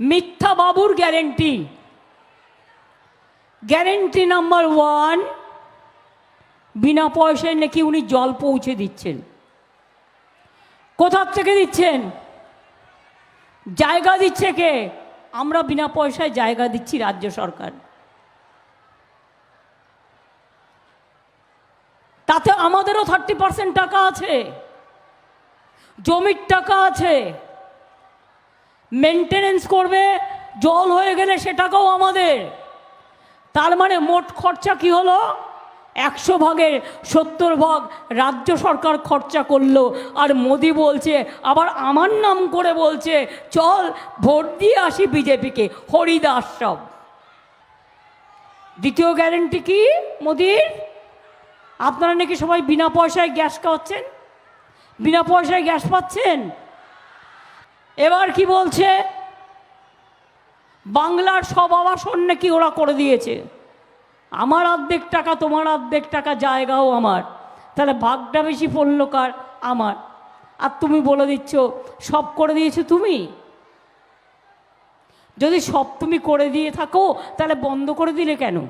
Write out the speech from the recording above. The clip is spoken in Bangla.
মিথ্যা বাবুর গ্যারেন্টি গ্যারেন্টি নাম্বার ওয়ান বিনা পয়সায় নাকি উনি জল পৌঁছে দিচ্ছেন। কোথার থেকে দিচ্ছেন? জায়গা দিচ্ছে কে? আমরা বিনা পয়সায় জায়গা দিচ্ছি রাজ্য সরকার। তাতে আমাদেরও থার্টি পার্সেন্ট টাকা আছে। জমির টাকা আছে। মেনটেনেন্স করবে, জল হয়ে গেলে সে টাকাও আমাদের। তার মানে মোট খরচা কি হলো? একশো ভাগের সত্তর ভাগ রাজ্য সরকার খরচা করল। আর মোদি বলছে, আবার আমার নাম করে বলছে, চল ভোট দিয়ে আসি বিজেপিকে, হরিদাস সব। দ্বিতীয় গ্যারেন্টি কি মোদির? আপনারা নাকি সবাই বিনা পয়সায় গ্যাস খাওয়াচ্ছেন? বিনা পয়সায় গ্যাস পাচ্ছেন? এবার কি বলছে? বাংলার সব আবাসন নাকি ওরা করে দিয়েছে। আমার অর্ধেক টাকা, তোমার অর্ধেক টাকা জায়গাও আমার। তাহলে ভাগটা বেশি পড়ল কার? আমার। আর তুমি বলে দিচ্ছ, সব করে দিয়েছ তুমি? যদি সব তুমি করে দিয়ে থাকো, তাহলে বন্ধ করে দিলে কেন?